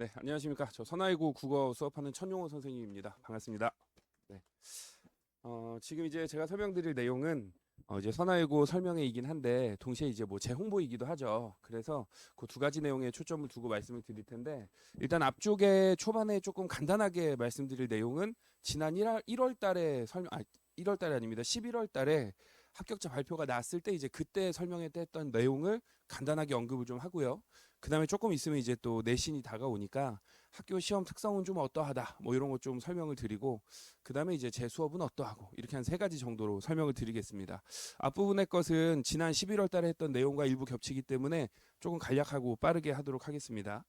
네, 안녕하십니까. 저 선화이고 국어 수업하는 천용호 선생님입니다. 반갑습니다. 네. 어, 지금 이제 제가 설명드릴 내용은 어, 이제 선화이고 설명회이긴 한데 동시에 이제 뭐 재홍보이기도 하죠. 그래서 그 두 가지 내용에 초점을 두고 말씀을 드릴 텐데 일단 앞쪽에 초반에 조금 간단하게 말씀드릴 내용은 지난 1월, 1월 달에 설명 아 1월 달이 아닙니다. 11월 달에 합격자 발표가 났을 때 이제 그때 설명회 때 했던 내용을 간단하게 언급을 좀 하고요. 그 다음에 조금 있으면 이제 또 내신이 다가오니까 학교 시험 특성은 좀 어떠하다 뭐 이런 것 좀 설명을 드리고 그 다음에 이제 제 수업은 어떠하고 이렇게 한 세 가지 정도로 설명을 드리겠습니다. 앞부분의 것은 지난 11월 달에 했던 내용과 일부 겹치기 때문에 조금 간략하고 빠르게 하도록 하겠습니다.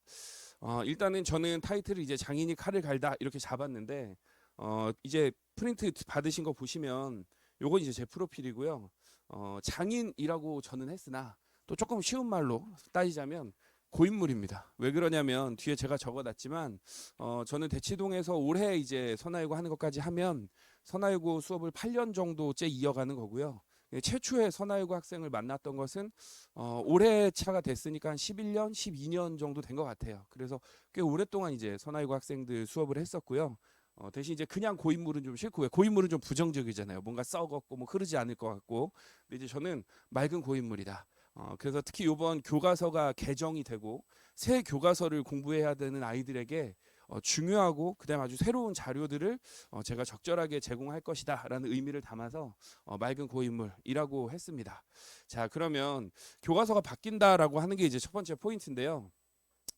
어, 일단은 저는 타이틀을 이제 장인이 칼을 갈다 이렇게 잡았는데 어, 이제 프린트 받으신 거 보시면 요건 이제 제 프로필이고요. 어, 장인이라고 저는 했으나 또 조금 쉬운 말로 따지자면 고인물입니다. 왜 그러냐면 뒤에 제가 적어놨지만 어, 저는 대치동에서 올해 이제 선화여고 하는 것까지 하면 선화여고 수업을 8년 정도째 이어가는 거고요. 예, 최초의 선화여고 학생을 만났던 것은 어, 올해 차가 됐으니까 한 11년, 12년 정도 된 것 같아요. 그래서 꽤 오랫동안 이제 선화여고 학생들 수업을 했었고요. 어, 대신 이제 그냥 고인물은 좀 싫고 왜 고인물은 좀 부정적이잖아요. 뭔가 썩었고 뭐 흐르지 않을 것 같고. 근데 이제 저는 맑은 고인물이다. 어, 그래서 특히 이번 교과서가 개정이 되고 새 교과서를 공부해야 되는 아이들에게 어, 중요하고 그다음 아주 새로운 자료들을 어, 제가 적절하게 제공할 것이다라는 의미를 담아서 어, 맑은 고인물이라고 했습니다. 자 그러면 교과서가 바뀐다라고 하는 게 이제 첫 번째 포인트인데요.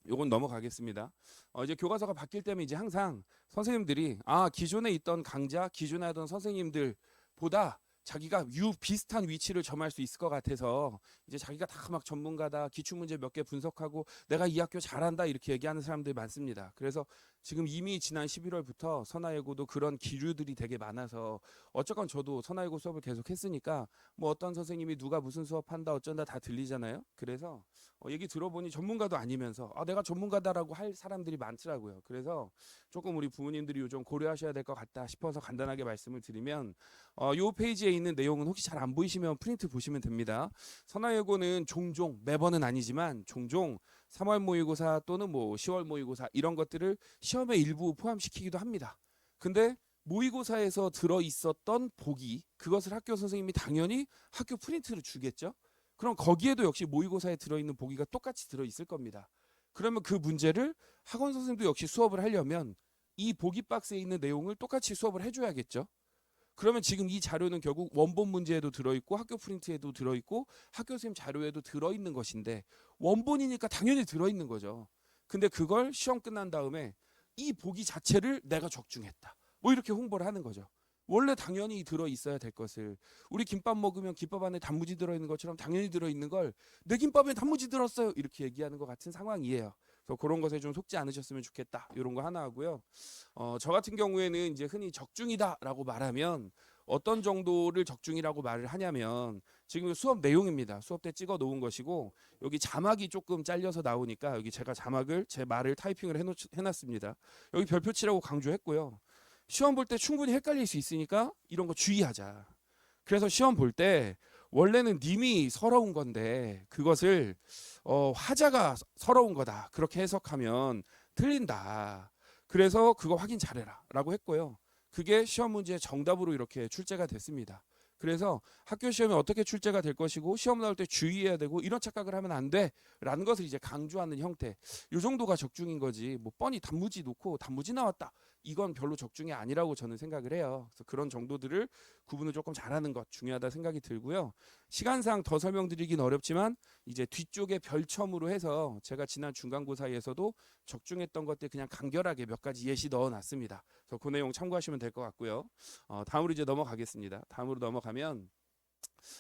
요건 넘어가겠습니다. 어, 이제 교과서가 바뀔 때면 이제 항상 선생님들이 아 기존에 있던 강좌, 기존에 하던 선생님들보다 자기가 유 비슷한 위치를 점할 수 있을 것 같아서 이제 자기가 다 막 전문가다 기출 문제 몇 개 분석하고 내가 이 학교 잘한다 이렇게 얘기하는 사람들이 많습니다. 그래서 지금 이미 지난 11월부터 선화예고도 그런 기류들이 되게 많아서 어쨌건 저도 선화예고 수업을 계속 했으니까 뭐 어떤 선생님이 누가 무슨 수업한다 어쩐다 다 들리잖아요. 그래서 어, 얘기 들어보니 전문가도 아니면서 아 내가 전문가다라고 할 사람들이 많더라고요. 그래서 조금 우리 부모님들이 요즘 고려하셔야 될 것 같다 싶어서 간단하게 말씀을 드리면 어, 요 페이지에 있는 내용은 혹시 잘 안 보이시면 프린트 보시면 됩니다. 선화예고는 종종 매번은 아니지만 종종 3월 모의고사 또는 뭐 10월 모의고사 이런 것들을 시험에 일부 포함시키기도 합니다. 근데 모의고사에서 들어 있었던 보기 그것을 학교 선생님이 당연히 학교 프린트를 주겠죠. 그럼 거기에도 역시 모의고사에 들어 있는 보기가 똑같이 들어 있을 겁니다. 그러면 그 문제를 학원 선생님도 역시 수업을 하려면 이 보기 박스에 있는 내용을 똑같이 수업을 해줘야겠죠. 그러면 지금 이 자료는 결국 원본 문제에도 들어있고 학교 프린트에도 들어있고 학교 선생님 자료에도 들어있는 것인데 원본이니까 당연히 들어있는 거죠. 근데 그걸 시험 끝난 다음에 이 보기 자체를 내가 적중했다. 뭐 이렇게 홍보를 하는 거죠. 원래 당연히 들어 있어야 될 것을 우리 김밥 먹으면 김밥 안에 단무지 들어 있는 것처럼 당연히 들어 있는 걸 내 김밥에 단무지 들었어요 이렇게 얘기하는 것 같은 상황이에요. 그래서 그런 것에 좀 속지 않으셨으면 좋겠다 이런 거 하나 하고요. 어, 저 같은 경우에는 이제 흔히 적중이다라고 말하면 어떤 정도를 적중이라고 말을 하냐면 지금 수업 내용입니다. 수업 때 찍어 놓은 것이고 여기 자막이 조금 잘려서 나오니까 여기 제가 자막을 제 말을 타이핑을 해놓, 해놨습니다. 여기 별표치라고 강조했고요. 시험 볼 때 충분히 헷갈릴 수 있으니까 이런 거 주의하자. 그래서 시험 볼 때 원래는 님이 서러운 건데 그것을 어, 화자가 서러운 거다. 그렇게 해석하면 틀린다. 그래서 그거 확인 잘해라라고 했고요. 그게 시험 문제 정답으로 이렇게 출제가 됐습니다. 그래서 학교 시험에 어떻게 출제가 될 것이고 시험 나올 때 주의해야 되고 이런 착각을 하면 안 돼라는 것을 이제 강조하는 형태. 요 정도가 적중인 거지. 뭐 뻔히 단무지 놓고 단무지 나왔다. 이건 별로 적중이 아니라고 저는 생각을 해요. 그래서 그런 정도들을 구분을 조금 잘하는 것 중요하다 생각이 들고요. 시간상 더 설명드리긴 어렵지만 이제 뒤쪽에 별첨으로 해서 제가 지난 중간고사에서도 적중했던 것들 그냥 간결하게 몇 가지 예시 넣어놨습니다. 그래서 그 내용 참고하시면 될 것 같고요. 어, 다음으로 이제 넘어가겠습니다. 다음으로 넘어가면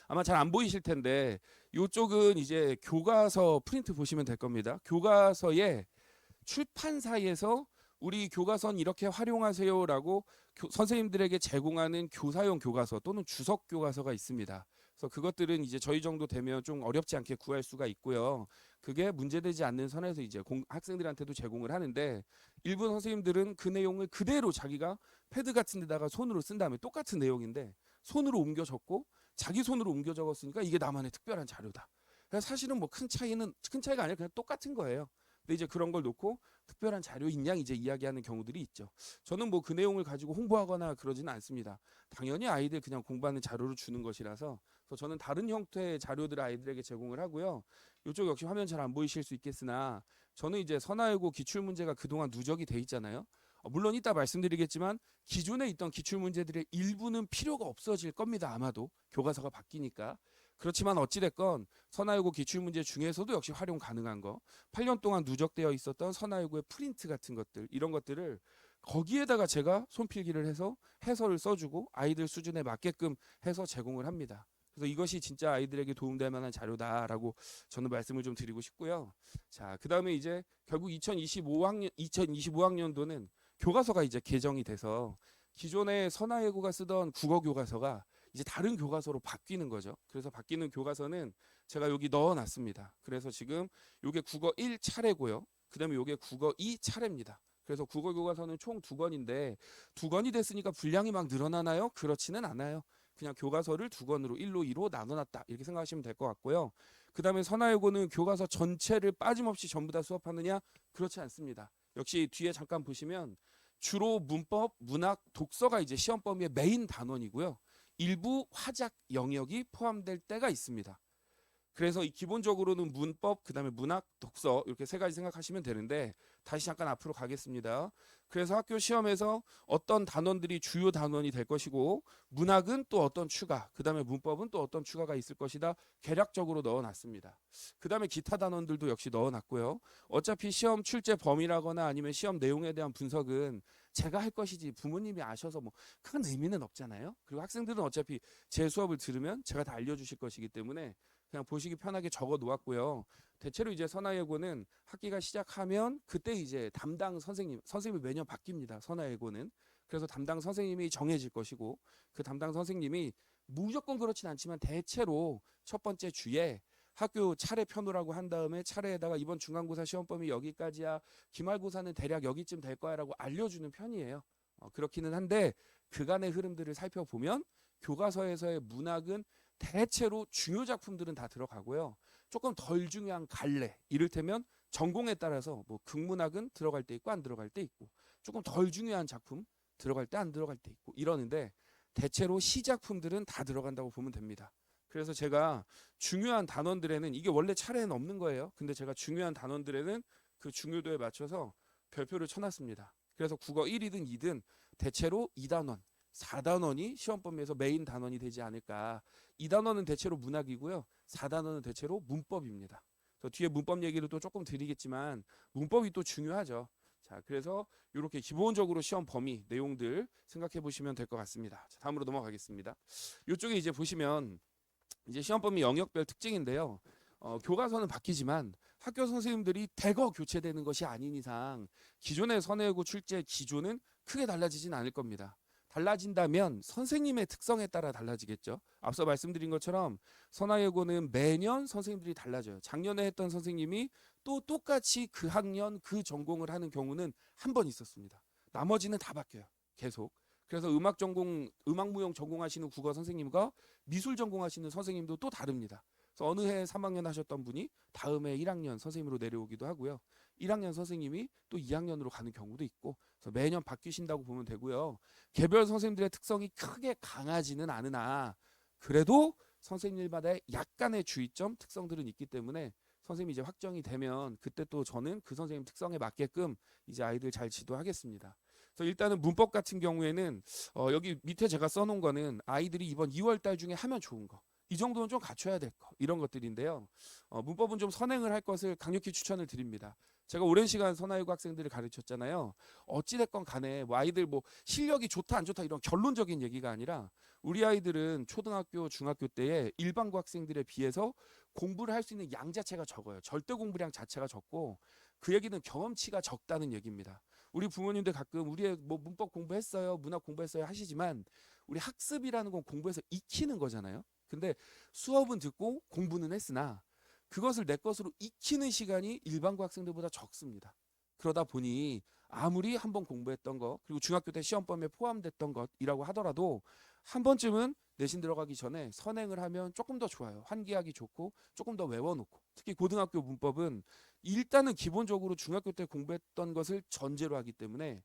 아마 잘 안 보이실 텐데 이쪽은 이제 교과서 프린트 보시면 될 겁니다. 교과서에 출판사에서 우리 교과서는 이렇게 활용하세요라고 교- 선생님들에게 제공하는 교사용 교과서 또는 주석 교과서가 있습니다. 그래서 그것들은 이제 저희 정도 되면 좀 어렵지 않게 구할 수가 있고요. 그게 문제되지 않는 선에서 이제 공- 학생들한테도 제공을 하는데 일부 선생님들은 그 내용을 그대로 자기가 패드 같은 데다가 손으로 쓴 다음에 똑같은 내용인데 손으로 옮겨 적고 자기 손으로 옮겨 적었으니까 이게 나만의 특별한 자료다. 그래서 사실은 뭐 큰 차이는 큰 차이가 아니라 그냥 똑같은 거예요. 근데 이제 그런 걸 놓고 특별한 자료 인 양 이제 이야기하는 경우들이 있죠. 저는 뭐 그 내용을 가지고 홍보하거나 그러지는 않습니다. 당연히 아이들 그냥 공부하는 자료를 주는 것이라서 저는 다른 형태의 자료들을 아이들에게 제공을 하고요. 이쪽 역시 화면 잘 안 보이실 수 있겠으나 저는 이제 선화외고 기출 문제가 그동안 누적이 돼 있잖아요. 어, 물론 이따 말씀드리겠지만 기존에 있던 기출 문제들의 일부는 필요가 없어질 겁니다. 아마도 교과서가 바뀌니까. 그렇지만 어찌됐건 선화외고 기출 문제 중에서도 역시 활용 가능한 거 8년 동안 누적되어 있었던 선화외고의 프린트 같은 것들 이런 것들을 거기에다가 제가 손필기를 해서 해설을 써주고 아이들 수준에 맞게끔 해서 제공을 합니다. 그래서 이것이 진짜 아이들에게 도움될 만한 자료다라고 저는 말씀을 좀 드리고 싶고요. 자, 그 다음에 이제 결국 2025학년 2025학년도는 교과서가 이제 개정이 돼서 기존에 선화예고가 쓰던 국어 교과서가 이제 다른 교과서로 바뀌는 거죠. 그래서 바뀌는 교과서는 제가 여기 넣어놨습니다. 그래서 지금 요게 국어 1 차례고요. 그 다음에 요게 국어 2 차례입니다. 그래서 국어 교과서는 총 두 권인데 두 권이 됐으니까 분량이 막 늘어나나요? 그렇지는 않아요. 그냥 교과서를 두 권으로 1로 2로 나눠놨다 이렇게 생각하시면 될 것 같고요. 그 다음에 선화예고는 교과서 전체를 빠짐없이 전부 다 수업하느냐? 그렇지 않습니다. 역시 뒤에 잠깐 보시면 주로 문법, 문학, 독서가 이제 시험 범위의 메인 단원이고요. 일부 화작 영역이 포함될 때가 있습니다. 그래서 이 기본적으로는 문법, 그 다음에 문학, 독서 이렇게 세 가지 생각하시면 되는데 다시 잠깐 앞으로 가겠습니다. 그래서 학교 시험에서 어떤 단원들이 주요 단원이 될 것이고 문학은 또 어떤 추가, 그 다음에 문법은 또 어떤 추가가 있을 것이다. 개략적으로 넣어놨습니다. 그 다음에 기타 단원들도 역시 넣어놨고요. 어차피 시험 출제 범위라거나 아니면 시험 내용에 대한 분석은 제가 할 것이지 부모님이 아셔서 뭐 큰 의미는 없잖아요. 그리고 학생들은 어차피 제 수업을 들으면 제가 다 알려주실 것이기 때문에 그냥 보시기 편하게 적어 놓았고요. 대체로 이제 선화예고는 학기가 시작하면 그때 이제 담당 선생님, 선생님이 매년 바뀝니다. 선화예고는. 그래서 담당 선생님이 정해질 것이고 그 담당 선생님이 무조건 그렇진 않지만 대체로 첫 번째 주에 학교 차례 편우라고 한 다음에 차례에다가 이번 중간고사 시험 범위 여기까지야 기말고사는 대략 여기쯤 될 거야라고 알려주는 편이에요. 어, 그렇기는 한데 그간의 흐름들을 살펴보면 교과서에서의 문학은 대체로 중요 작품들은 다 들어가고요. 조금 덜 중요한 갈래 이를테면 전공에 따라서 뭐 극문학은 들어갈 때 있고 안 들어갈 때 있고 조금 덜 중요한 작품 들어갈 때 안 들어갈 때 있고 이러는데 대체로 시작품들은 다 들어간다고 보면 됩니다. 그래서 제가 중요한 단원들에는 이게 원래 차례는 없는 거예요. 근데 제가 중요한 단원들에는 그 중요도에 맞춰서 별표를 쳐놨습니다. 그래서 국어 1이든 2든 대체로 2단원, 4단원이 시험 범위에서 메인 단원이 되지 않을까. 2단원은 대체로 문학이고요. 4단원은 대체로 문법입니다. 그래서 뒤에 문법 얘기를 또 조금 드리겠지만 문법이 또 중요하죠. 자, 그래서 이렇게 기본적으로 시험 범위 내용들 생각해 보시면 될 것 같습니다. 자, 다음으로 넘어가겠습니다. 이쪽에 이제 보시면 이제 시험 범위 영역별 특징인데요. 어, 교과서는 바뀌지만 학교 선생님들이 대거 교체되는 것이 아닌 이상 기존의 선행고 출제 기조는 크게 달라지진 않을 겁니다. 달라진다면 선생님의 특성에 따라 달라지겠죠. 앞서 말씀드린 것처럼 선화예고는 매년 선생님들이 달라져요. 작년에 했던 선생님이 또 똑같이 그 학년 그 전공을 하는 경우는 한 번 있었습니다. 나머지는 다 바뀌어요. 계속. 그래서 음악 전공, 음악 무용 전공하시는 국어 선생님과 미술 전공하시는 선생님도 또 다릅니다. 그래서 어느 해 3학년 하셨던 분이 다음해 1학년 선생님으로 내려오기도 하고요. 1학년 선생님이 또 2학년으로 가는 경우도 있고 매년 바뀌신다고 보면 되고요. 개별 선생님들의 특성이 크게 강하지는 않으나 그래도 선생님마다의 약간의 주의점 특성들은 있기 때문에 선생님이 이제 확정이 되면 그때 또 저는 그 선생님 특성에 맞게끔 이제 아이들 잘 지도하겠습니다. 그래서 일단은 문법 같은 경우에는 어 여기 밑에 제가 써놓은 거는 아이들이 이번 2월 달 중에 하면 좋은 거. 이 정도는 좀 갖춰야 될 거. 이런 것들인데요. 어 문법은 좀 선행을 할 것을 강력히 추천을 드립니다. 제가 오랜 시간 선화유고 학생들을 가르쳤잖아요. 어찌됐건 간에 뭐 아이들 뭐 실력이 좋다 안 좋다 이런 결론적인 얘기가 아니라 우리 아이들은 초등학교, 중학교 때에 일반고 학생들에 비해서 공부를 할 수 있는 양 자체가 적어요. 절대 공부량 자체가 적고 그 얘기는 경험치가 적다는 얘기입니다. 우리 부모님들 가끔 우리의 뭐 문법 공부했어요, 문학 공부했어요 하시지만 우리 학습이라는 건 공부해서 익히는 거잖아요. 근데 수업은 듣고 공부는 했으나 그것을 내 것으로 익히는 시간이 일반고 학생들보다 적습니다. 그러다 보니 아무리 한번 공부했던 거 그리고 중학교 때 시험범위에 포함됐던 것이라고 하더라도 한 번쯤은 내신 들어가기 전에 선행을 하면 조금 더 좋아요. 환기하기 좋고 조금 더 외워놓고 특히 고등학교 문법은 일단은 기본적으로 중학교 때 공부했던 것을 전제로 하기 때문에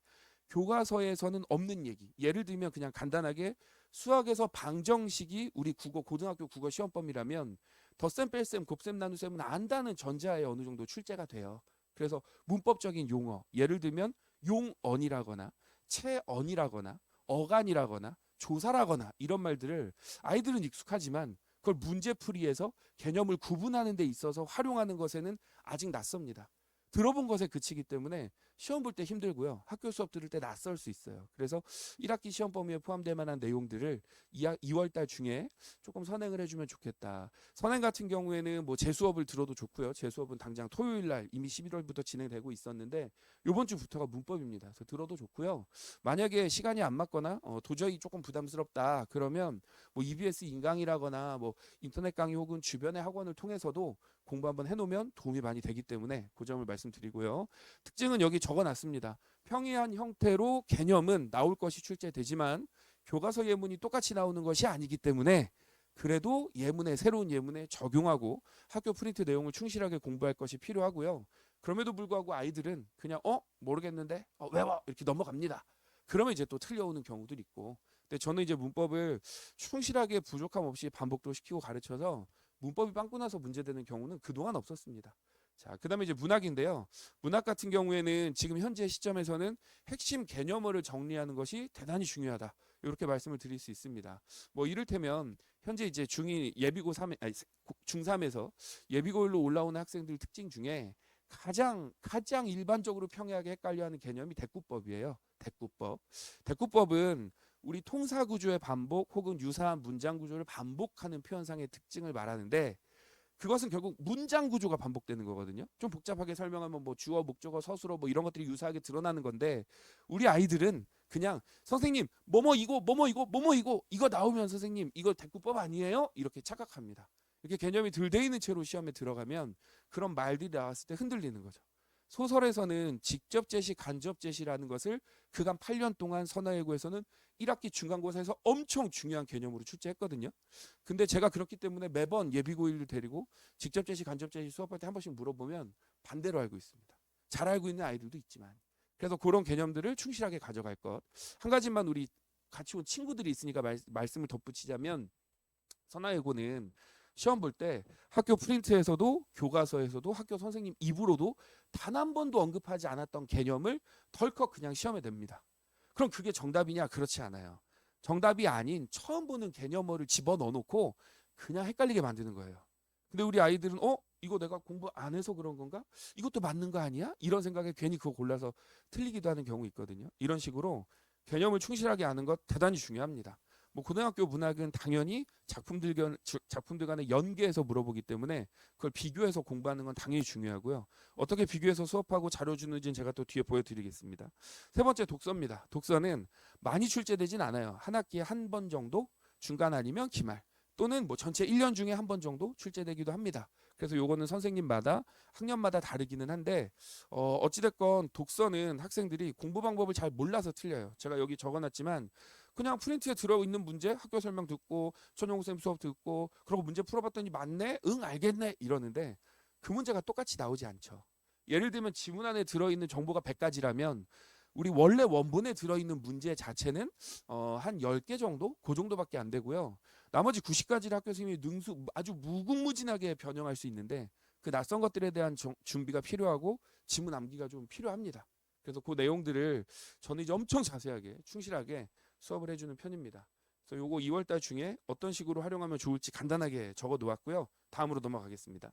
교과서에서는 없는 얘기. 예를 들면 그냥 간단하게 수학에서 방정식이 우리 국어 고등학교 국어 시험범위라면 덧셈 뺄셈 곱셈 나눗셈은 안다는 전제하에 어느 정도 출제가 돼요. 그래서 문법적인 용어 예를 들면 용언이라거나 체언이라거나 어간이라거나 조사라거나 이런 말들을 아이들은 익숙하지만 그걸 문제풀이에서 개념을 구분하는 데 있어서 활용하는 것에는 아직 낯섭니다. 들어본 것에 그치기 때문에 시험 볼 때 힘들고요. 학교 수업 들을 때 낯설 수 있어요. 그래서 1학기 시험 범위에 포함될 만한 내용들을 2월 달 중에 조금 선행을 해주면 좋겠다. 선행 같은 경우에는 뭐 재수업을 들어도 좋고요. 재수업은 당장 토요일 날 이미 11월부터 진행되고 있었는데 요번 주부터가 문법입니다. 그래서 들어도 좋고요. 만약에 시간이 안 맞거나 어, 도저히 조금 부담스럽다 그러면 뭐 EBS 인강이라거나 뭐 인터넷 강의 혹은 주변의 학원을 통해서도 공부 한번 해놓으면 도움이 많이 되기 때문에 그 점을 말씀드리고요. 특징은 여기 적어놨습니다. 평이한 형태로 개념은 나올 것이 출제되지만 교과서 예문이 똑같이 나오는 것이 아니기 때문에 그래도 예문에 새로운 예문에 적용하고 학교 프린트 내용을 충실하게 공부할 것이 필요하고요. 그럼에도 불구하고 아이들은 그냥 어 모르겠는데 어, 외워 이렇게 넘어갑니다. 그러면 이제 또 틀려오는 경우들이 있고. 근데 저는 이제 문법을 충실하게 부족함 없이 반복도 시키고 가르쳐서 문법이 빵꾸 나서 문제되는 경우는 그동안 없었습니다. 자, 그 다음에 이제 문학인데요. 문학 같은 경우에는 지금 현재 시점에서는 핵심 개념어를 정리하는 것이 대단히 중요하다. 이렇게 말씀을 드릴 수 있습니다. 뭐 이를테면 현재 이제 중2 예비고 3 아니 중3에서 예비고일로 올라오는 학생들 특징 중에 가장 가장 일반적으로 평이하게 헷갈려하는 개념이 대꾸법이에요. 대꾸법. 대꾸법은 우리 통사 구조의 반복 혹은 유사한 문장 구조를 반복하는 표현상의 특징을 말하는데 그것은 결국 문장 구조가 반복되는 거거든요. 좀 복잡하게 설명하면 뭐 주어, 목적어, 서술어 뭐 이런 것들이 유사하게 드러나는 건데 우리 아이들은 그냥 선생님 뭐뭐 이거 뭐뭐 이거 뭐뭐 이거 이거 나오면 선생님 이거 대꾸법 아니에요? 이렇게 착각합니다. 이렇게 개념이 덜돼 있는 채로 시험에 들어가면 그런 말들이 나왔을 때 흔들리는 거죠. 소설에서는 직접 제시, 간접 제시라는 것을 그간 8년 동안 선화예고에서는 1학기 중간고사에서 엄청 중요한 개념으로 출제했거든요. 근데 제가 그렇기 때문에 매번 예비고일을 데리고 직접 제시, 간접 제시 수업할 때 한 번씩 물어보면 반대로 알고 있습니다. 잘 알고 있는 아이들도 있지만. 그래서 그런 개념들을 충실하게 가져갈 것. 한 가지만 우리 같이 온 친구들이 있으니까 말, 말씀을 덧붙이자면 선화예고는 시험 볼 때 학교 프린트에서도 교과서에서도 학교 선생님 입으로도 단 한 번도 언급하지 않았던 개념을 덜컥 그냥 시험에 냅니다. 그럼 그게 정답이냐? 그렇지 않아요. 정답이 아닌 처음 보는 개념어를 집어넣어 놓고 그냥 헷갈리게 만드는 거예요. 근데 우리 아이들은 어? 이거 내가 공부 안 해서 그런 건가? 이것도 맞는 거 아니야? 이런 생각에 괜히 그거 골라서 틀리기도 하는 경우 있거든요. 이런 식으로 개념을 충실하게 아는 것 대단히 중요합니다. 뭐 고등학교 문학은 당연히 작품들 간 작품들 간의 연계해서 물어보기 때문에 그걸 비교해서 공부하는 건 당연히 중요하고요. 어떻게 비교해서 수업하고 자료 주는지는 제가 또 뒤에 보여드리겠습니다. 세 번째 독서입니다. 독서는 많이 출제되진 않아요. 한 학기에 한 번 정도 중간 아니면 기말 또는 뭐 전체 1년 중에 한 번 정도 출제되기도 합니다. 그래서 요거는 선생님마다 학년마다 다르기는 한데 어 어찌됐건 독서는 학생들이 공부 방법을 잘 몰라서 틀려요. 제가 여기 적어놨지만 그냥 프린트에 들어있는 문제 학교 설명 듣고 천용호 쌤 수업 듣고 그러고 문제 풀어봤더니 맞네? 응 알겠네? 이러는데 그 문제가 똑같이 나오지 않죠. 예를 들면 지문 안에 들어있는 정보가 100가지라면 우리 원래 원본에 들어있는 문제 자체는 어, 한 10개 정도? 그 정도밖에 안 되고요. 나머지 90가지를 학교 선생님이 능수 아주 무궁무진하게 변형할 수 있는데 그 낯선 것들에 대한 정, 준비가 필요하고 지문 암기가 좀 필요합니다. 그래서 그 내용들을 저는 이제 엄청 자세하게 충실하게 수업을 해주는 편입니다. 그래서 요거 2월달 중에 어떤 식으로 활용하면 좋을지 간단하게 적어 놓았고요. 다음으로 넘어가겠습니다.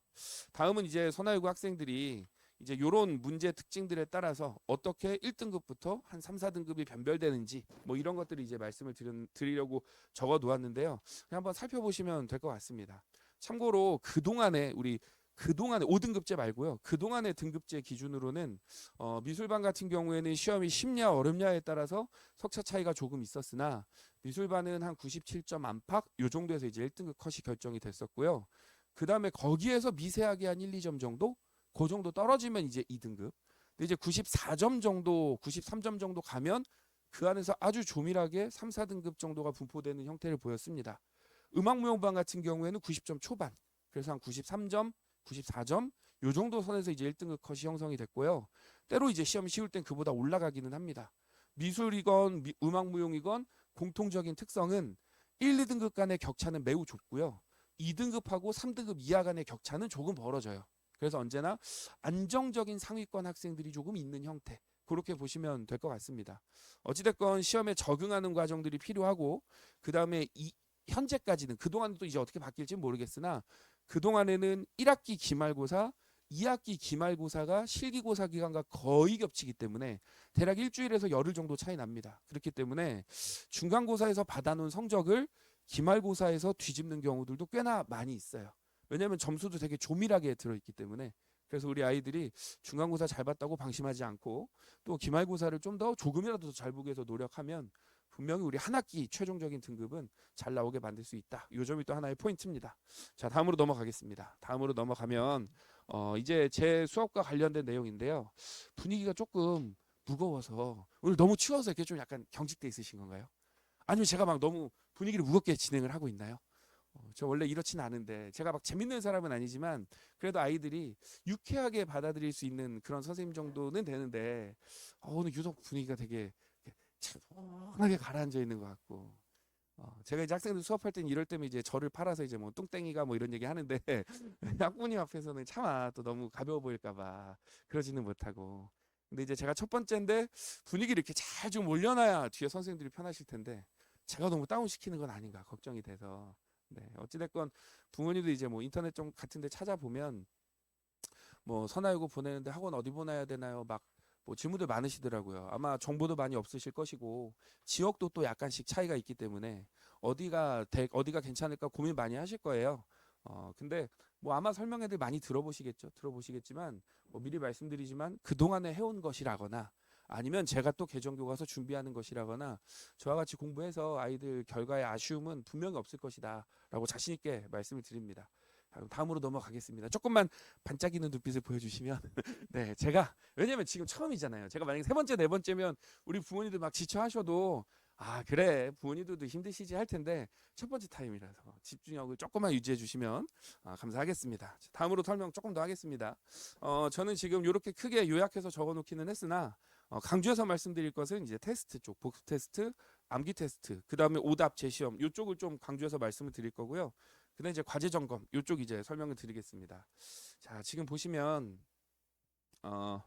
다음은 이제 선화유고 학생들이 이제 요런 문제 특징들에 따라서 어떻게 1등급부터 한 3, 4등급이 변별되는지 뭐 이런 것들을 이제 말씀을 드리, 드리려고 적어 놓았는데요. 그냥 한번 살펴보시면 될 것 같습니다. 참고로 그동안에 우리 그동안에 5등급제 말고요. 그동안의 등급제 기준으로는 어, 미술반 같은 경우에는 시험이 쉽냐 어렵냐에 따라서 석차 차이가 조금 있었으나 미술반은 한 97점 안팎 요 정도에서 이제 1등급 컷이 결정이 됐었고요. 그 다음에 거기에서 미세하게 한 1, 2점 정도 그 정도 떨어지면 이제 2등급. 근데 이제 94점 정도, 93점 정도 가면 그 안에서 아주 조밀하게 3, 4등급 정도가 분포되는 형태를 보였습니다. 음악무용반 같은 경우에는 90점 초반, 그래서 한 93점, 94점 요 정도 선에서 이제 1등급 컷이 형성이 됐고요. 때로 이제 시험이 쉬울 땐 그보다 올라가기는 합니다. 미술이건 미- 음악 무용이건 공통적인 특성은 1, 2등급 간의 격차는 매우 좁고요. 2등급하고 3등급 이하 간의 격차는 조금 벌어져요. 그래서 언제나 안정적인 상위권 학생들이 조금 있는 형태. 그렇게 보시면 될 것 같습니다. 어찌됐건 시험에 적응하는 과정들이 필요하고 그 다음에 이 현재까지는 그동안은 또 이제 어떻게 바뀔지 모르겠으나 그동안에는 1학기 기말고사, 2학기 기말고사가 실기고사 기간과 거의 겹치기 때문에 대략 일주일에서 열흘 정도 차이 납니다. 그렇기 때문에 중간고사에서 받아놓은 성적을 기말고사에서 뒤집는 경우들도 꽤나 많이 있어요. 왜냐하면 점수도 되게 조밀하게 들어있기 때문에 그래서 우리 아이들이 중간고사 잘 봤다고 방심하지 않고 또 기말고사를 좀 더 조금이라도 더 잘 보기 위해서 노력하면 분명히 우리 한 학기 최종적인 등급은 잘 나오게 만들 수 있다. 이 점이 또 하나의 포인트입니다. 자 다음으로 넘어가겠습니다. 다음으로 넘어가면 어, 이제 제 수업과 관련된 내용인데요. 분위기가 조금 무거워서 오늘 너무 추워서 이렇게 좀 약간 경직돼 있으신 건가요? 아니면 제가 막 너무 분위기를 무겁게 진행을 하고 있나요? 어, 저 원래 이렇지는 않은데 제가 막 재밌는 사람은 아니지만 그래도 아이들이 유쾌하게 받아들일 수 있는 그런 선생님 정도는 되는데 어, 오늘 유독 분위기가 되게 차분하게 가라앉아 있는 것 같고 어, 제가 이제 학생들 수업할 땐 이럴 때면 이제 저를 팔아서 이제 뭐 뚱땡이가 뭐 이런 얘기 하는데 학부님 앞에서는 차마 또 너무 가벼워 보일까봐 그러지는 못하고. 근데 이제 제가 첫 번째인데 분위기를 이렇게 잘 좀 올려놔야 뒤에 선생님들이 편하실 텐데 제가 너무 다운 시키는 건 아닌가 걱정이 돼서. 네 어찌됐건 부모님도 이제 뭐 인터넷 좀 같은데 찾아보면 뭐 선화유고 보내는데 학원 어디 보내야 되나요? 막 뭐 질문들 많으시더라고요. 아마 정보도 많이 없으실 것이고 지역도 또 약간씩 차이가 있기 때문에 어디가 대, 어디가 괜찮을까 고민 많이 하실 거예요. 어 근데 뭐 아마 설명회들 많이 들어보시겠죠? 들어보시겠지만 뭐 미리 말씀드리지만 그 동안에 해온 것이라거나 아니면 제가 또 개정 교과서 준비하는 것이라거나 저와 같이 공부해서 아이들 결과에 아쉬움은 분명히 없을 것이다 라고 자신 있게 말씀을 드립니다 다음으로 넘어가겠습니다. 조금만 반짝이는 눈빛을 보여주시면 네 제가 왜냐면 지금 처음이잖아요. 제가 만약에 세 번째 네 번째면 우리 부모님들 막 지쳐하셔도 아 그래 부모님들도 힘드시지 할 텐데 첫 번째 타임이라서 집중력을 조금만 유지해 주시면 아, 감사하겠습니다. 자, 다음으로 설명 조금 더 하겠습니다. 어, 저는 지금 이렇게 크게 요약해서 적어놓기는 했으나 어, 강조해서 말씀드릴 것은 이제 테스트 쪽, 복습 테스트, 암기 테스트, 그 다음에 오답 재시험 이쪽을 좀 강조해서 말씀을 드릴 거고요. 그다음 이제 과제 점검 이쪽 이제 설명을 드리겠습니다. 자, 지금 보시면 어,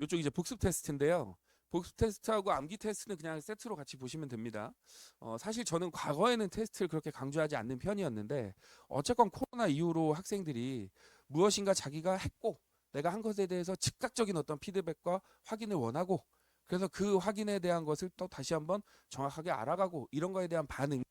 이쪽 이제 복습 테스트인데요. 복습 테스트하고 암기 테스트는 그냥 세트로 같이 보시면 됩니다. 어, 사실 저는 과거에는 테스트를 그렇게 강조하지 않는 편이었는데 어쨌건 코로나 이후로 학생들이 무엇인가 자기가 했고 내가 한 것에 대해서 즉각적인 어떤 피드백과 확인을 원하고 그래서 그 확인에 대한 것을 또 다시 한번 정확하게 알아가고 이런 거에 대한 반응이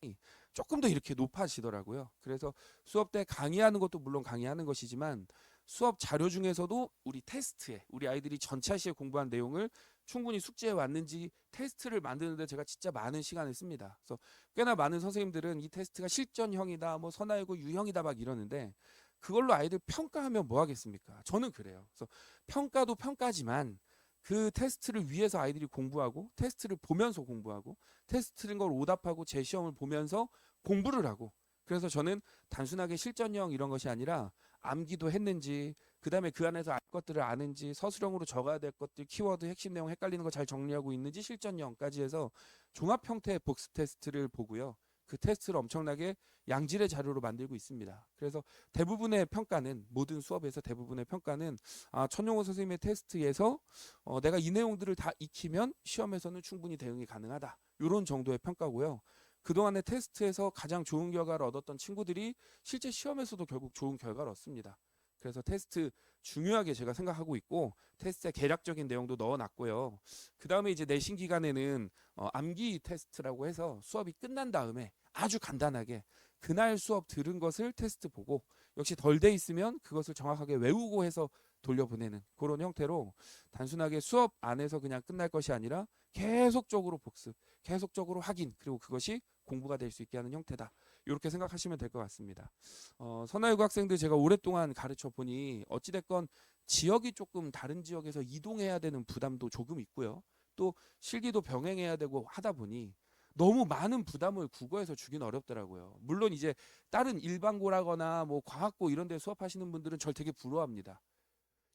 조금 더 이렇게 높아지더라고요. 그래서 수업 때 강의하는 것도 물론 강의하는 것이지만 수업 자료 중에서도 우리 테스트에 우리 아이들이 전체 시에 공부한 내용을 충분히 숙지해 왔는지 테스트를 만드는데 제가 진짜 많은 시간을 씁니다. 그래서 꽤나 많은 선생님들은 이 테스트가 실전형이다, 뭐 선화이고 유형이다 막 이러는데 그걸로 아이들 평가하면 뭐 하겠습니까? 저는 그래요. 그래서 평가도 평가지만 그 테스트를 위해서 아이들이 공부하고 테스트를 보면서 공부하고 테스트인 걸 오답하고 제 시험을 보면서 공부를 하고 그래서 저는 단순하게 실전형 이런 것이 아니라 암기도 했는지 그다음에 그 안에서 알 것들을 아는지 서술형으로 적어야 될 것들 키워드 핵심 내용 헷갈리는 거 잘 정리하고 있는지 실전형까지 해서 종합 형태의 복습 테스트를 보고요. 그 테스트를 엄청나게 양질의 자료로 만들고 있습니다. 그래서 대부분의 평가는 모든 수업에서 대부분의 평가는 아, 천용호 선생님의 테스트에서 어, 내가 이 내용들을 다 익히면 시험에서는 충분히 대응이 가능하다. 이런 정도의 평가고요. 그동안의 테스트에서 가장 좋은 결과를 얻었던 친구들이 실제 시험에서도 결국 좋은 결과를 얻습니다. 그래서 테스트 중요하게 제가 생각하고 있고 테스트에 개략적인 내용도 넣어놨고요. 그 다음에 이제 내신 기간에는 어, 암기 테스트라고 해서 수업이 끝난 다음에 아주 간단하게 그날 수업 들은 것을 테스트 보고 역시 덜 돼 있으면 그것을 정확하게 외우고 해서 돌려보내는 그런 형태로 단순하게 수업 안에서 그냥 끝날 것이 아니라 계속적으로 복습, 계속적으로 확인 그리고 그것이 공부가 될 수 있게 하는 형태다. 이렇게 생각하시면 될 것 같습니다. 어, 선화여고 학생들 제가 오랫동안 가르쳐 보니 어찌됐건 지역이 조금 다른 지역에서 이동해야 되는 부담도 조금 있고요. 또 실기도 병행해야 되고 하다 보니 너무 많은 부담을 국어에서 주긴 어렵더라고요. 물론 이제 다른 일반고라거나 뭐 과학고 이런 데 수업하시는 분들은 절 되게 부러워합니다.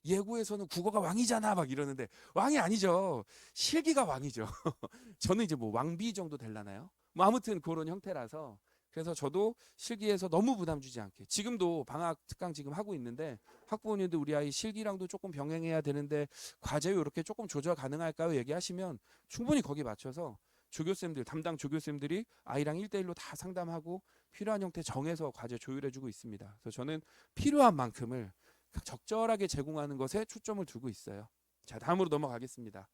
예고에서는 국어가 왕이잖아 막 이러는데 왕이 아니죠. 실기가 왕이죠. 저는 이제 뭐 왕비 정도 될라나요? 뭐 아무튼 그런 형태라서 그래서 저도 실기에서 너무 부담 주지 않게 지금도 방학 특강 지금 하고 있는데 학부모님들 우리 아이 실기랑도 조금 병행해야 되는데 과제 이렇게 조금 조절 가능할까요? 얘기하시면 충분히 거기 맞춰서 조교쌤들 담당 조교쌤들이 아이랑 일대일로다 상담하고 필요한 형태 정해서 과제 조율해 주고 있습니다. 그래서 저는 필요한 만큼을 적절하게 제공하는 것에 초점을 두고 있어요. 자, 다음으로 넘어가겠습니다.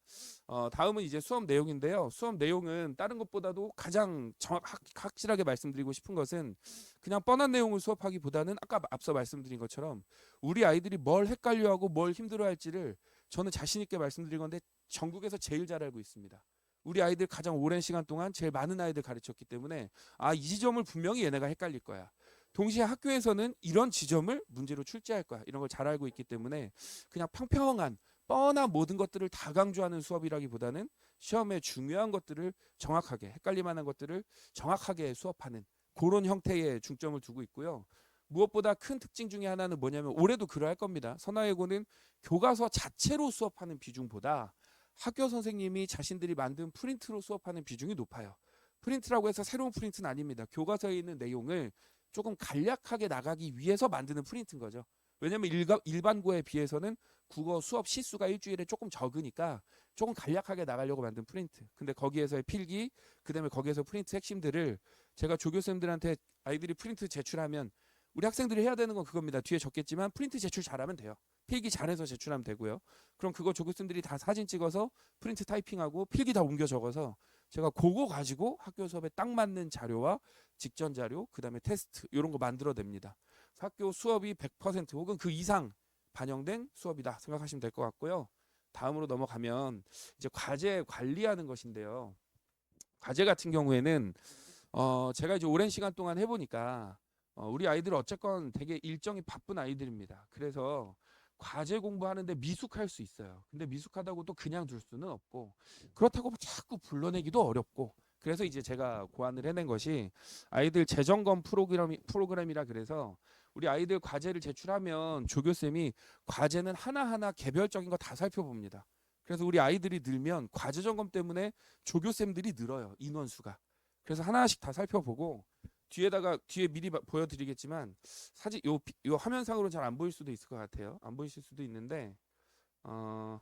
어, 다음은 이제 수업 내용인데요. 수업 내용은 다른 것보다도 가장 정확 확- 확실하게 말씀드리고 싶은 것은 그냥 뻔한 내용을 수업하기보다는 아까 앞서 말씀드린 것처럼 우리 아이들이 뭘 헷갈려하고 뭘 힘들어할지를 저는 자신 있게 말씀드린 건데 전국에서 제일 잘 알고 있습니다. 우리 아이들 가장 오랜 시간 동안 제일 많은 아이들 가르쳤기 때문에 아, 이 지점을 분명히 얘네가 헷갈릴 거야. 동시에 학교에서는 이런 지점을 문제로 출제할 거야. 이런 걸 잘 알고 있기 때문에 그냥 평평한 뻔한 모든 것들을 다 강조하는 수업이라기보다는 시험에 중요한 것들을 정확하게 헷갈릴 만한 것들을 정확하게 수업하는 그런 형태의 중점을 두고 있고요. 무엇보다 큰 특징 중에 하나는 뭐냐면 올해도 그러할 겁니다. 선화예고는 교과서 자체로 수업하는 비중보다 학교 선생님이 자신들이 만든 프린트로 수업하는 비중이 높아요. 프린트라고 해서 새로운 프린트는 아닙니다. 교과서에 있는 내용을 조금 간략하게 나가기 위해서 만드는 프린트인 거죠. 왜냐하면 일반고에 비해서는 국어 수업 시수가 일주일에 조금 적으니까 조금 간략하게 나가려고 만든 프린트. 근데 거기에서의 필기, 그다음에 거기에서 프린트 핵심들을 제가 조교쌤들한테 아이들이 프린트 제출하면 우리 학생들이 해야 되는 건 그겁니다. 뒤에 적겠지만 프린트 제출 잘하면 돼요. 필기 잘해서 제출하면 되고요. 그럼 그거 조교쌤들이 다 사진 찍어서 프린트 타이핑하고 필기 다 옮겨 적어서 제가 그거 가지고 학교 수업에 딱 맞는 자료와 직전 자료, 그다음에 테스트 이런 거 만들어 냅니다. 학교 수업이 100% 혹은 그 이상 반영된 수업이다 생각하시면 될 것 같고요. 다음으로 넘어가면 이제 과제 관리하는 것인데요. 과제 같은 경우에는 어 제가 이제 오랜 시간 동안 해보니까 어 우리 아이들 어쨌건 되게 일정이 바쁜 아이들입니다. 그래서 과제 공부하는데 미숙할 수 있어요. 근데 미숙하다고 또 그냥 둘 수는 없고 그렇다고 뭐 자꾸 불러내기도 어렵고 그래서 이제 제가 고안을 해낸 것이 아이들 재점검 프로그램 프로그램이라 그래서 우리 아이들 과제를 제출하면 조교쌤이 과제는 하나하나 개별적인 거 다 살펴봅니다. 그래서 우리 아이들이 늘면 과제 점검 때문에 조교쌤들이 늘어요. 인원수가. 그래서 하나씩 다 살펴보고 뒤에다가 뒤에 미리 봐- 보여드리겠지만 사진 요, 비- 요 화면상으로 잘 안 보일 수도 있을 것 같아요. 안 보이실 수도 있는데 어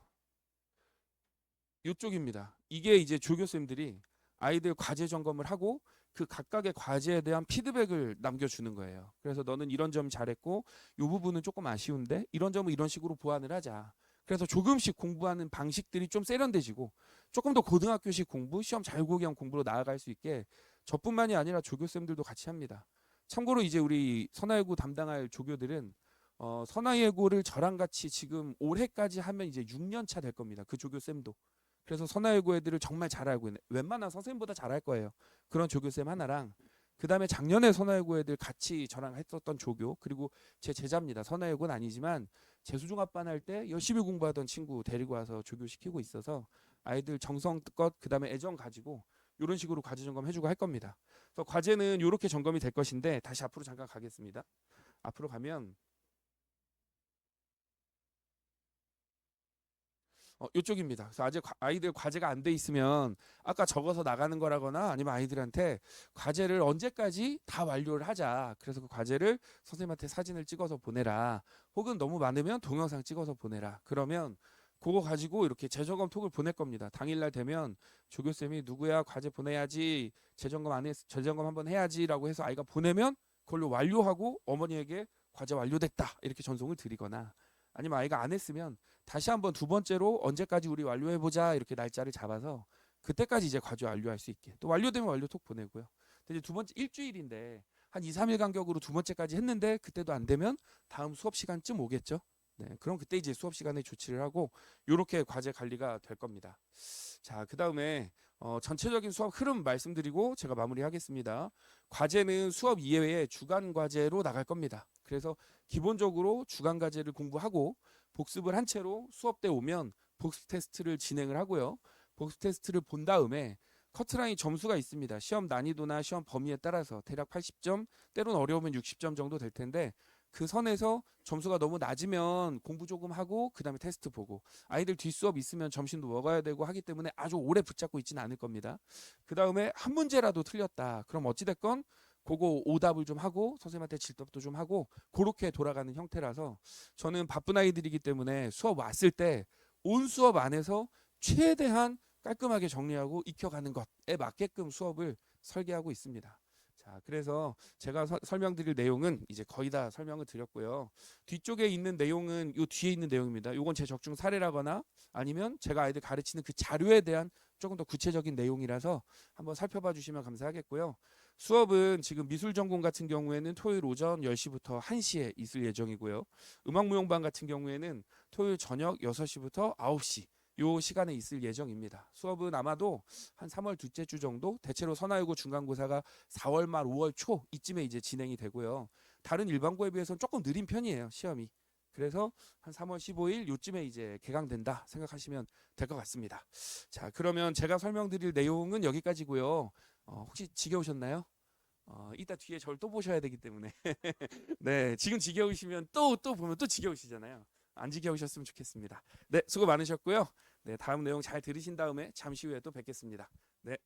요쪽입니다. 이게 이제 조교쌤들이 아이들 과제 점검을 하고 그 각각의 과제에 대한 피드백을 남겨주는 거예요. 그래서 너는 이런 점 잘했고 이 부분은 조금 아쉬운데 이런 점은 이런 식으로 보완을 하자. 그래서 조금씩 공부하는 방식들이 좀 세련돼지고 조금 더 고등학교식 공부, 시험 잘 보기 위한 공부로 나아갈 수 있게 저뿐만이 아니라 조교쌤들도 같이 합니다. 참고로 이제 우리 선화예고 담당할 조교들은 어, 선화예고를 저랑 같이 지금 올해까지 하면 이제 6년 차 될 겁니다. 그 조교쌤도. 그래서 선화예고 애들을 정말 잘 알고 있는 웬만한 선생님보다 잘할 거예요. 그런 조교쌤 하나랑 그 다음에 작년에 선화예고 애들 같이 저랑 했었던 조교 그리고 제 제자입니다. 선화예고는 아니지만 재수종합반 할 때 열심히 공부하던 친구 데리고 와서 조교시키고 있어서 아이들 정성껏 그 다음에 애정 가지고 이런 식으로 과제 점검 해주고 할 겁니다. 그래서 과제는 이렇게 점검이 될 것인데 다시 앞으로 잠깐 가겠습니다. 앞으로 가면 어, 이쪽입니다. 그래서 아직 과- 아이들 과제가 안 돼 있으면 아까 적어서 나가는 거라거나 아니면 아이들한테 과제를 언제까지 다 완료를 하자. 그래서 그 과제를 선생님한테 사진을 찍어서 보내라. 혹은 너무 많으면 동영상 찍어서 보내라. 그러면 그거 가지고 이렇게 재점검 톡을 보낼 겁니다. 당일날 되면 조교쌤이 누구야 과제 보내야지 재점검 안 했, 재점검 한번 해야지라고 해서 아이가 보내면 그걸로 완료하고 어머니에게 과제 완료됐다 이렇게 전송을 드리거나 아니면 아이가 안 했으면 다시 한번 두 번째로 언제까지 우리 완료해 보자 이렇게 날짜를 잡아서 그때까지 이제 과제 완료할 수 있게 또 완료되면 완료 톡 보내고요. 근데 이제 두 번째 일주일인데 한 2, 3일 간격으로 두 번째까지 했는데 그때도 안 되면 다음 수업 시간쯤 오겠죠. 네, 그럼 그때 이제 수업 시간에 조치를 하고 요렇게 과제 관리가 될 겁니다. 자, 그 다음에 어, 전체적인 수업 흐름 말씀드리고 제가 마무리하겠습니다. 과제는 수업 이외에 주간 과제로 나갈 겁니다. 그래서 기본적으로 주간 과제를 공부하고 복습을 한 채로 수업 때 오면 복습 테스트를 진행을 하고요. 복습 테스트를 본 다음에 커트라인 점수가 있습니다. 시험 난이도나 시험 범위에 따라서 대략 80점, 때론 어려우면 60점 정도 될 텐데 그 선에서 점수가 너무 낮으면 공부 조금 하고 그다음에 테스트 보고 아이들 뒷수업 있으면 점심도 먹어야 되고 하기 때문에 아주 오래 붙잡고 있지는 않을 겁니다. 그다음에 한 문제라도 틀렸다. 그럼 어찌 됐건 그거 오답을 좀 하고 선생님한테 질답도 좀 하고 그렇게 돌아가는 형태라서 저는 바쁜 아이들이기 때문에 수업 왔을 때 온 수업 안에서 최대한 깔끔하게 정리하고 익혀가는 것에 맞게끔 수업을 설계하고 있습니다. 자, 그래서 제가 서- 설명드릴 내용은 이제 거의 다 설명을 드렸고요. 뒤쪽에 있는 내용은 요 뒤에 있는 내용입니다. 요건 제 적중 사례라거나 아니면 제가 아이들 가르치는 그 자료에 대한 조금 더 구체적인 내용이라서 한번 살펴봐 주시면 감사하겠고요. 수업은 지금 미술 전공 같은 경우에는 토요일 오전 10시부터 1시에 있을 예정이고요. 음악 무용반 같은 경우에는 토요일 저녁 6시부터 9시 요 시간에 있을 예정입니다. 수업은 아마도 한 3월 둘째 주 정도 대체로 선화유고 중간고사가 4월 말 5월 초 이쯤에 이제 진행이 되고요. 다른 일반고에 비해서는 조금 느린 편이에요. 시험이. 그래서 한 3월 15일 요쯤에 이제 개강된다 생각하시면 될 것 같습니다. 자, 그러면 제가 설명드릴 내용은 여기까지고요. 어, 혹시 지겨우셨나요? 어, 이따 뒤에 저를 또 보셔야 되기 때문에 네 지금 지겨우시면 또또 보면 또 지겨우시잖아요. 안 지겨우셨으면 좋겠습니다. 네 수고 많으셨고요. 네 다음 내용 잘 들으신 다음에 잠시 후에 또 뵙겠습니다. 네.